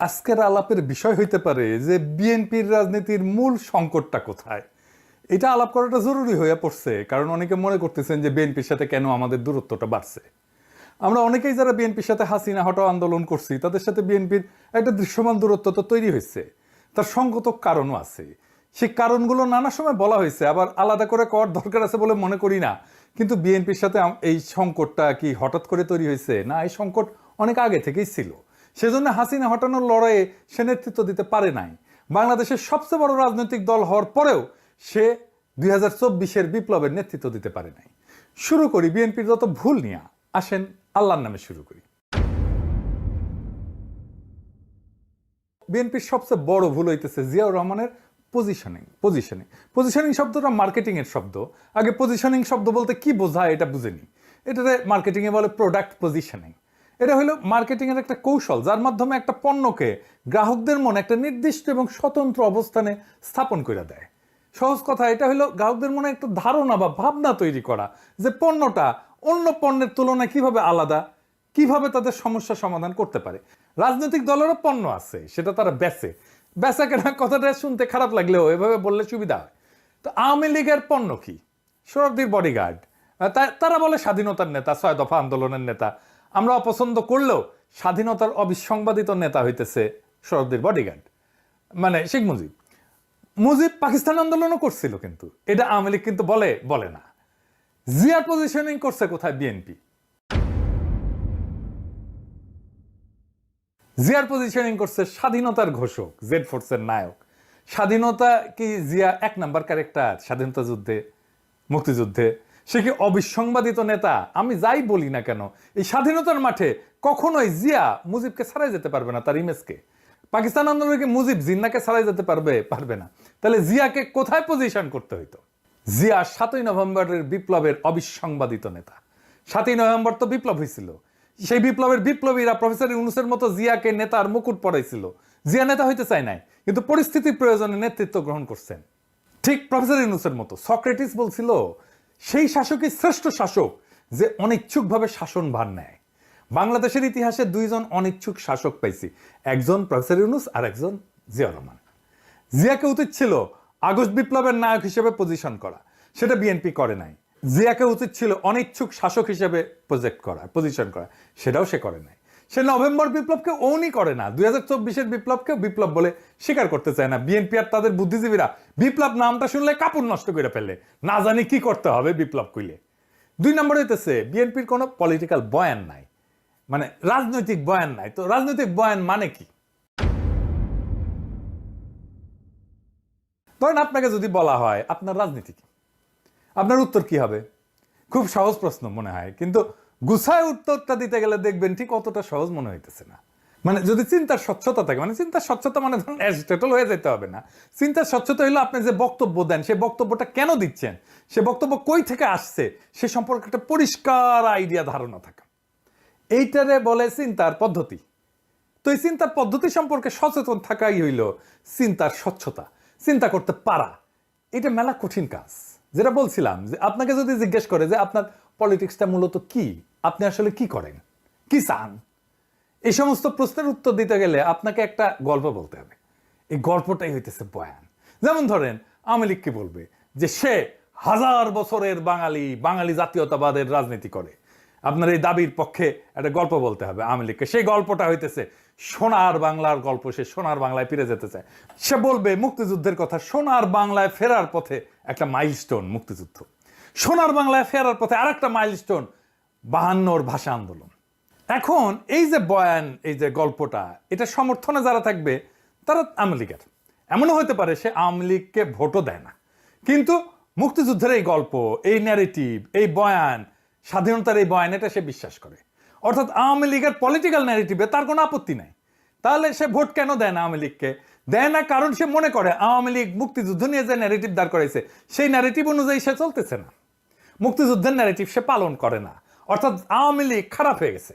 আজকের আলাপের বিষয় হইতে পারে যে বিএনপির রাজনীতির মূল সংকটটা কোথায়। এটা আলাপ করাটা জরুরি হয়ে পড়ছে, কারণ অনেকে মনে করতেছেন যে বিএনপির সাথে কেন আমাদের দূরত্বটা বাড়ছে। আমরা অনেকেই যারা বিএনপির সাথে হাসিনা হটাও আন্দোলন করছি, তাদের সাথে বিএনপির একটা দৃশ্যমান দূরত্ব তো তৈরি হয়েছে তার সঙ্গত কারণও আছে। সেই কারণগুলো নানা সময় বলা হয়েছে আবার আলাদা করে কর দরকার আছে বলে মনে করি না। কিন্তু বিএনপির সাথে এই সংকটটা কি হঠাৎ করে তৈরি হয়েছে না, এই সংকট অনেক আগে থেকেই ছিল। সেজন্য হাসিনা হটানোর লড়াইয়ে সে নেতৃত্ব দিতে পারে নাই। বাংলাদেশের সবচেয়ে বড় রাজনৈতিক দল হওয়ার পরেও সে দুই হাজার চব্বিশের বিপ্লবের নেতৃত্ব দিতে পারে নাই। শুরু করি বিএনপির যত ভুল নিয়ে। আসেন, আল্লাহর নামে শুরু করি। বিএনপির সবচেয়ে বড় ভুল হইতেছে জিয়াউর রহমানের পজিশনিং পজিশনিং পজিশনিং শব্দটা মার্কেটিং এর শব্দ। আগে পজিশনিং শব্দ বলতে কি বোঝায় এটা বুঝেনি। এটাতে মার্কেটিং এ বলে প্রোডাক্ট পজিশনিং এটা হলো মার্কেটিং এর একটা কৌশল, যার মাধ্যমে একটা পণ্যকে গ্রাহকদের মনে একটা নির্দিষ্ট এবং স্বতন্ত্র অবস্থানে স্থাপন করে দেয়। সহজ কথা, এটা হলো গ্রাহকদের মনে একটা ধারণা বা ভাবনা তৈরি করা যে পণ্যটা অন্য পণ্যের তুলনায় কীভাবে আলাদা, কীভাবে তাদের সমস্যা সমাধান করতে পারে। রাজনৈতিক দলেরও পণ্য আছে, সেটা তারা বেচে। বেচা কেনা কথাটা শুনতে খারাপ লাগলেও এভাবে বললে সুবিধা হয়। তো আওয়ামী লীগের পণ্য কি? সৌরভদীর বডিগার্ড তারা বলে স্বাধীনতার নেতা, ছয় দফা আন্দোলনের নেতা। আমরা অপছন্দ করলেও স্বাধীনতার অবিসংবাদিত নেতা হইতেছে সৌরভদীর বডিগার্ড মানে শেখ মুজিব। মুজিব পাকিস্তান আন্দোলনও করছিল কিন্তু। এটা আওয়ামী লীগ কিন্তু বলে বলে না। জিয়ার পজিশনিং করছে কোথায় বিএনপি? জিয়ার পজিশনিং করছে স্বাধীনতার ঘোষক জেড ফোর্সের নায়ক। স্বাধীনতা কি জিয়া এক নাম্বার ক্যারেক্টার স্বাধীনতা যুদ্ধে, মুক্তিযুদ্ধে সে কি অবিসংবাদিত নেতা? আমি যাই বলি না কেন? এই স্বাধীনতার মাঠে কখনোই জিয়া মুজিবকে ছাড়াই যেতে পারবে না তার ইমেজকে পাকিস্তান আন্দোলনে কি মুজিব জিন্নাকে ছাড়াই যেতে পারবে পারবে না? তাহলে জিয়াকে কোথায় পজিশন করতে হইতো? জিয়া সাতই নভেম্বরের বিপ্লবের অবিসংবাদিত নেতা। সাতই নভেম্বর তো বিপ্লব হয়েছিল সেই বিপ্লবের বিপ্লবীরা প্রফেসর ইউনুসের মতো জিয়াকে নেতার মুকুট পড়াইছিল জিয়া নেতা হইতে চায় নাই, কিন্তু পরিস্থিতির প্রয়োজনে নেতৃত্ব গ্রহণ করছেন। ঠিক প্রফেসর ইউনুসের মতো। সক্রেটিস বলছিল সেই শাসকই শ্রেষ্ঠ শাসক যে অনিচ্ছুকভাবে শাসন ভার নেয়। বাংলাদেশের ইতিহাসে দুইজন অনিচ্ছুক শাসক পাইছি, একজন প্রফেসর ইউনুস আর একজন জিয়া রহমান। জিয়াকে উচিত ছিল আগস্ট বিপ্লবের নায়ক হিসেবে পজিশন করা, সেটা বিএনপি করে নাই। জিয়াকে উচিত ছিল অনিচ্ছুক শাসক হিসেবে প্রজেক্ট করা পজিশন করা, সেটাও সে করে নাই। সে নভেম্বর বিপ্লবকে ওনই করে না, দুই হাজার চব্বিশের বিপ্লবকে বিপ্লব বলে স্বীকার করতে চায় না। বিএনপি আর তাদের বুদ্ধিজীবীরা বিপ্লব নামটা শুনলে কাপড় নষ্ট করে ফেলে। না জানি কি করতে হবে বিপ্লব কইলে। দুই নম্বর হইতেছে, বিএনপির কোনো পলিটিক্যাল বয়ান নাই। মানে রাজনৈতিক বয়ান নাই। তো রাজনৈতিক বয়ান মানে কি? ধরেন আপনাকে যদি বলা হয়, আপনার রাজনীতি কি? আপনার উত্তর কি হবে? খুব সহজ প্রশ্ন মনে হয়। কিন্তু গুছায় উত্তরটা দিতে গেলে দেখবেন ঠিক অতটা সহজ মনে হইতেছে না। মানে যদি চিন্তার স্বচ্ছতা থাকে মানে চিন্তার স্বচ্ছতা মানে ধরুন অ্যাজিটেটল হয়ে যেতে হবে না। চিন্তার স্বচ্ছতা হলো আপনি যে বক্তব্য দেন সেই বক্তব্যটা কেন দিচ্ছেন? সে বক্তব্য কই থেকে আসছে? সে সম্পর্কে একটা পরিষ্কার আইডিয়া, ধারণা থাকা। এইটারে বলে চিন্তার পদ্ধতি। তো এই চিন্তার পদ্ধতি সম্পর্কে সচেতন থাকাই হইল চিন্তার স্বচ্ছতা, চিন্তা করতে পারা। এটা মেলা কঠিন কাজ। যেটা বলছিলাম যে আপনাকে যদি জিজ্ঞেস করে যে আপনার পলিটিক্সটা মূলত কি আপনি আসলে কি করেন? কি চান? এই সমস্ত প্রশ্নের উত্তর দিতে গেলে আপনাকে একটা গল্প বলতে হবে। এই গল্পটাই হইতেছে বয়ান। যেমন ধরেন লীগ বলবে? যে সে হাজার বছরের বাঙালি বাঙালি জাতীয়তাবাদের রাজনীতি করে। আপনার এই দাবির পক্ষে একটা গল্প বলতে হবে আওয়ামী লীগকে। সেই গল্পটা হইতেছে সোনার বাংলার গল্প। সে সোনার বাংলায় ফিরে যেতে চায়। সে বলবে মুক্তিযুদ্ধের কথা, সোনার বাংলায় ফেরার পথে একটা মাইলস্টোন মুক্তিযুদ্ধ। সোনার বাংলায় ফেরার পথে আর একটা মাইলস্টোন বাহান্নর ভাষা আন্দোলন। এখন এই যে বয়ান, এই যে গল্পটা, এটা সমর্থনে যারা থাকবে, তারা আওয়ামী লীগের। এমনও হতে পারে সে আওয়ামী লীগকে ভোটও দেয় না। কিন্তু মুক্তিযুদ্ধের এই গল্প, এই ন্যারেটিভ এই বয়ান, স্বাধীনতার এই বয়ান, এটা সে বিশ্বাস করে। অর্থাৎ আওয়ামী লীগের পলিটিক্যাল ন্যারেটিভে তার কোনো আপত্তি নাই। তাহলে সে ভোট কেন দেয় না আওয়ামী লীগকে? দেয় না কারণ সে মনে করে আওয়ামী লীগ মুক্তিযুদ্ধ নিয়ে যে ন্যারেটিভ দাঁড় করেছে সেই ন্যারেটিভ অনুযায়ী সে চলতেছে না। মুক্তিযুদ্ধের ন্যারেটিভ সে পালন করে না। অর্থাৎ আওয়ামী লীগ খারাপ হয়ে গেছে।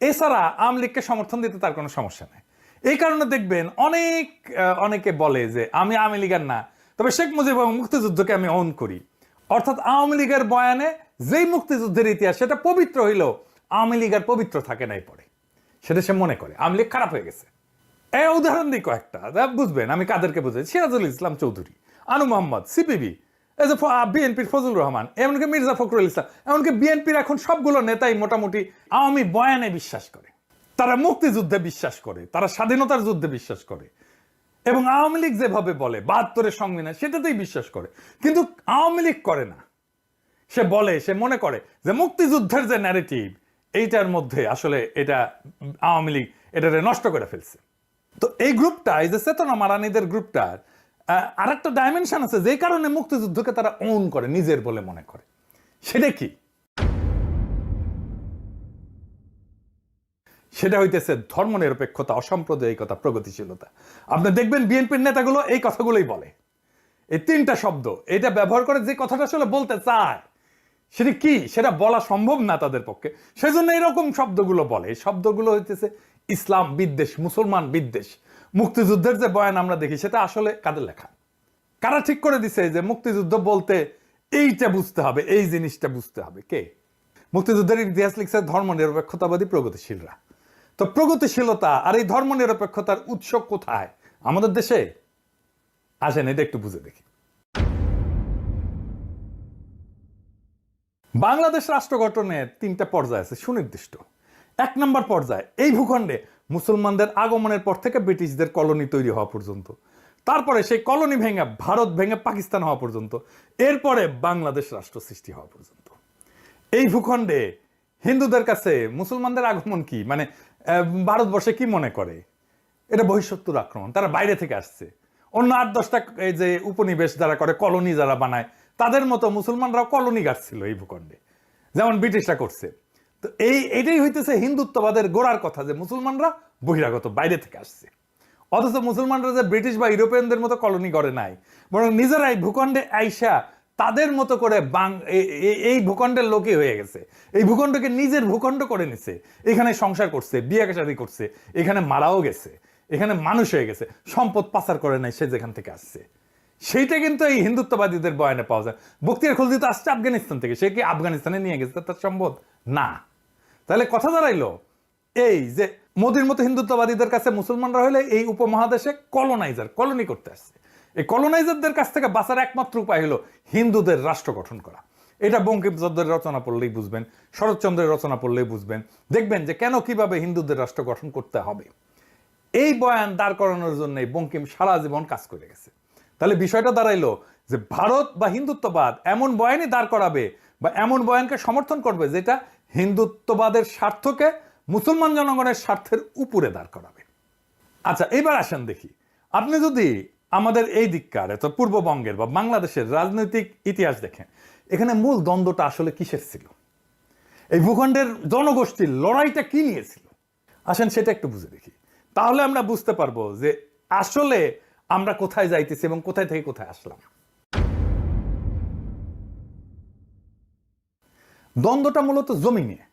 এছাড়া আওয়ামী লীগকে সমর্থন দিতে তার কোনো সমস্যা নেই। এই কারণে দেখবেন অনেক অনেকে বলে যে, আমি আওয়ামী লীগের না। তবে শেখ মুজিব এবং মুক্তিযুদ্ধকে আমি অন করি। অর্থাৎ আওয়ামী লীগের বয়ানে যেই মুক্তিযুদ্ধের ইতিহাস, সেটা পবিত্র হইলেও আওয়ামী লীগ আর পবিত্র থাকে নাই পরে। সেটা সে মনে করে, আওয়ামী লীগ খারাপ হয়ে গেছে। এই উদাহরণ দিই কয়েকটা বুঝবেন, আমি কাদেরকে বুঝাই? সিরাজুল ইসলাম চৌধুরী, আনু মোহাম্মদ, সিপিবি এই যে বিএনপির ফজল রহমান, এমনকি মির্জা ফখরুল ইসলাম, এমনকি বিএনপির এখন সবগুলো নেতাই মোটামুটি আওয়ামী বয়ানে বিশ্বাস করে। তারা মুক্তিযুদ্ধে বিশ্বাস করে, তারা স্বাধীনতার যুদ্ধে বিশ্বাস করে। এবং আওয়ামী লীগ যেভাবে বলে, বাহাত্তরের সংবিধান, সেটাতেই বিশ্বাস করে। কিন্তু আওয়ামী লীগ করে না। সে বলে, সে মনে করে যে মুক্তিযুদ্ধের যে ন্যারেটিভ এইটার মধ্যে আসলে এটা আওয়ামী লীগ এটারে নষ্ট করে ফেলছে। তো এই গ্রুপটা এই যে চেতনা মারানিদের গ্রুপটার আর একটা ডাইমেনশন আছে যে কারণে মুক্তিযুদ্ধকে তারা ওন করে, নিজের বলে মনে করে। সেটা কি? সেটা হইতেছে ধর্মনিরপেক্ষতা, অসাম্প্রদায়িকতা, প্রগতিশীলতা। আপনি দেখবেন বিএনপির নেতাগুলো এই কথাগুলোই বলে। এই তিনটা শব্দ, এটা ব্যবহার করে যে কথাটা আসলে বলতে চায়, সেটা কি? সেটা বলা সম্ভব না তাদের পক্ষে। সেজন্য এরকম শব্দগুলো বলে। এই শব্দগুলো হইতেছে ইসলাম বিদ্বেষ, মুসলমান বিদ্বেষ। মুক্তিযুদ্ধের যে বয়ান আমরা দেখি, সেটা আসলে কাদের লেখা? কারা ঠিক করে দিছে যে মুক্তিযুদ্ধ বলতে এইটা বুঝতে হবে, এই জিনিসটা বুঝতে হবে? কে? মুক্তিযুদ্ধের ইতিহাস লিখছে ধর্ম নিরপেক্ষতাবাদী প্রগতিশীলরা। তো প্রগতিশীলতা আর এই ধর্ম নিরপেক্ষতার উৎস কোথায়? আমাদের দেশে? আসেন, এটা একটু বুঝে দেখি। বাংলাদেশ রাষ্ট্র গঠনের তিনটা পর্যায় আছে সুনির্দিষ্ট। এক নম্বর পর্যায়ে, এই ভূখণ্ডে মুসলমানদের আগমনের পর থেকে ব্রিটিশদের কলোনি তৈরি হওয়া পর্যন্ত। তারপরে সেই কলোনি ভেঙে ভারত ভেঙে পাকিস্তান হওয়া পর্যন্ত, এরপরে বাংলাদেশ রাষ্ট্র সৃষ্টি হওয়া পর্যন্ত। এই ভূখণ্ডে হিন্দুদের কাছে মুসলমানদের আগমন কি? মানে ভারতবর্ষে কি মনে করে? এটা বহিঃশত্রুর আক্রমণ, তারা বাইরে থেকে আসছে। অন্য আট দশটা এই যে উপনিবেশ যারা করে, কলোনি যারা বানায়, তাদের মতো মুসলমানরাও কলোনি গাড়ছিল এই ভূখণ্ডে। যেমন ব্রিটিশরা করছে। তো এই, এটাই হইতেছে হিন্দুত্ববাদের গোড়ার কথা যে মুসলমানরা বহিরাগত, বাইরে থেকে আসছে। অথচ মুসলমানরা যে ব্রিটিশ বা ইউরোপিয়ানদের মতো কলোনি করে নাই, বরং নিজেরাই ভূখণ্ডে আইসা তাদের মতো করে বাং এই ভূখণ্ডের লোকই হয়ে গেছে। এই ভূখণ্ডকে নিজের ভূখণ্ড করে নিছে। এখানে সংসার করছে, বিয়ে শাদী করছে, এখানে মারাও গেছে, এখানে মানুষ হয়ে গেছে, সম্পদ পাচার করে নাই সে যেখান থেকে আসছে। সেইটা কিন্তু এই হিন্দুত্ববাদীদের বয়ানে পাওয়া যায়। বক্তিয়ার খলজি তো আসছে আফগানিস্তান থেকে, সে কি আফগানিস্তানে নিয়ে গেছে তার সম্ভব না। তাহলে কথা দাঁড়াইলো, এই যে মোদির মতো হিন্দুত্ববাদীদের কাছে মুসলমানরা হলে এই উপমহাদেশে কলোনাইজার কলোনি করতে আসছে। এই কলোনাইজারদের কাছ থেকে বাঁচার একমাত্র উপায় হলো হিন্দুদের রাষ্ট্র গঠন করা। এটা বঙ্কিমচন্দ্রের রচনা পড়লেই বুঝবেন, শরৎচন্দ্রের রচনা পড়লেই বুঝবেন। দেখবেন যে কেন কীভাবে হিন্দুদের রাষ্ট্র গঠন করতে হবে। এই বয়ান দাঁড় করানোর জন্য বঙ্কিম সারা জীবন কাজ করে গেছে। তাহলে বিষয়টা দাঁড়াইলো যে ভারত বা হিন্দুত্ববাদ এমন বয়ানই দাঁড় করাবে বা এমন বয়ানকে সমর্থন করবে যেটা হিন্দুত্ববাদের স্বার্থকে মুসলমান জনগণের স্বার্থের উপরে দাঁড় করাবে। আচ্ছা এবার আসেন দেখি। আপনি যদি আমাদের এই দিককার তো পূর্ববঙ্গের বা বাংলাদেশের রাজনৈতিক ইতিহাস দেখেন, এখানে মূল দ্বন্দ্বটা আসলে কিসের ছিল? এই ভূখণ্ডের জনগোষ্ঠীর লড়াইটা কি নিয়েছিল আসেন সেটা একটু বুঝে দেখি। তাহলে আমরা বুঝতে পারব যে আসলে আমরা কোথায় যাইতেছি এবং কোথায় থেকে কোথায় আসলাম। দ্বন্দ্বটা মূলত জমি নিয়ে।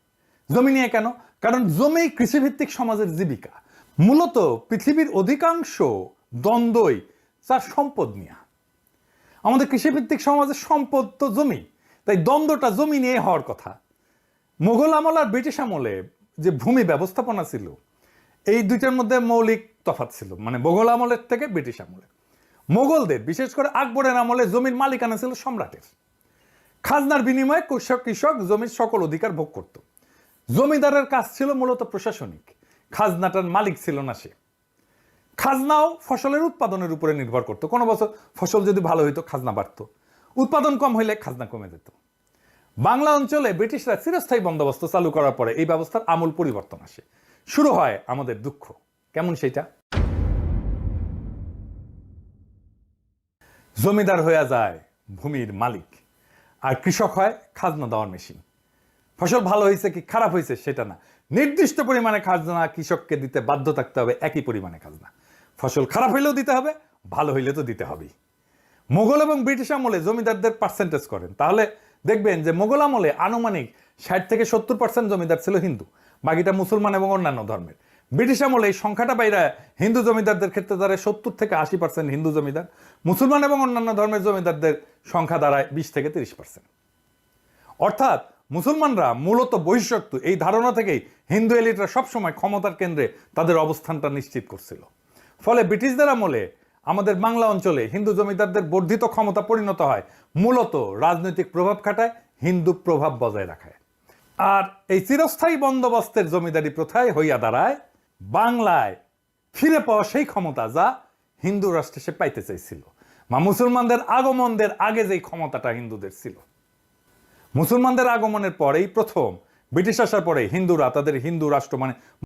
জমি নিয়ে কেন? কারণ জমি কৃষিভিত্তিক সমাজের জীবিকা। মূলত পৃথিবীর অধিকাংশ দ্বন্দ্বই তার সম্পদ নিয়ে। আমাদের কৃষিভিত্তিক সমাজের সম্পদ তো জমি, তাই দ্বন্দ্বটা জমি নিয়ে হওয়ার কথা। মোগল আমল আর ব্রিটিশ আমলে যে ভূমি ব্যবস্থাপনা ছিল, এই দুইটার মধ্যে মৌলিক তফাত ছিল মানে মোগল আমলের থেকে ব্রিটিশ আমলে। মোগলদের বিশেষ করে আকবরের আমলে জমির মালিকানা ছিল সম্রাটের। খাজনার বিনিময়ে কৃষক কৃষক জমির সকল অধিকার ভোগ করত। জমিদারের কাজ ছিল মূলত প্রশাসনিক। খাজনাটার মালিক ছিল না সে। খাজনাও ফসলের উৎপাদনের উপরে নির্ভর করতো। কোনো বছর ফসল যদি ভালো হইতো, খাজনা বাড়তো। উৎপাদন কম হইলে খাজনা কমে যেত। বাংলা অঞ্চলে ব্রিটিশরা চিরস্থায়ী বন্দোবস্ত চালু করার পরে এই ব্যবস্থার আমূল পরিবর্তন আসে। শুরু হয় আমাদের দুঃখ। কেমন সেটা জমিদার হয়ে যায় ভূমির মালিক। আর কৃষক হয় খাজনা দেওয়ার মেশিন ফসল ভালো হয়েছে কি খারাপ হয়েছে সেটা না। নির্দিষ্ট পরিমাণে খাজনা কৃষককে দিতে বাধ্য থাকতে হবে একই পরিমাণে খাজনা। ফসল খারাপ হইলেও দিতে হবে, ভালো হইলে তো দিতে হবেই। মোগল এবং ব্রিটিশ আমলে জমিদারদের পার্সেন্টেজ করেন। তাহলে দেখবেন যে মোগল আমলে আনুমানিক ষাট থেকে সত্তর পার্সেন্ট জমিদার ছিল হিন্দু, বাকিটা মুসলমান এবং অন্যান্য ধর্মের। ব্রিটিশ আমলে এই সংখ্যাটা বাইরে হিন্দু জমিদারদের ক্ষেত্রে দাঁড়ায় সত্তর থেকে আশি পার্সেন্ট হিন্দু জমিদার। মুসলমান এবং অন্যান্য ধর্মের জমিদারদের সংখ্যা দাঁড়ায় বিশ থেকে তিরিশ পার্সেন্ট। অর্থাৎ মুসলমানরা মূলত বহিঃশক্ত, এই ধারণা থেকেই হিন্দু এলিটরা সবসময় ক্ষমতার কেন্দ্রে তাদের অবস্থানটা নিশ্চিত করছিল। ফলে ব্রিটিশদের আমলে আমাদের বাংলা অঞ্চলে হিন্দু জমিদারদের বর্ধিত ক্ষমতা পরিণত হয়, মূলত রাজনৈতিক প্রভাব খাটায়, হিন্দু প্রভাব বজায় রাখায়। আর এই চিরস্থায়ী বন্দোবস্তের জমিদারি প্রথায় হইয়া দাঁড়ায় বাংলায় ফিরে পাওয়া সেই ক্ষমতা যা হিন্দু রাষ্ট্রে সে পাইতে চাইছিল। বা মুসলমানদের আগমনদের আগে যেই ক্ষমতাটা হিন্দুদের ছিল। মুসলমানদের আগমনের পরেই প্রথম ব্রিটিশ আসার পরে হিন্দুরা, তাদের হিন্দু রাষ্ট্র মানে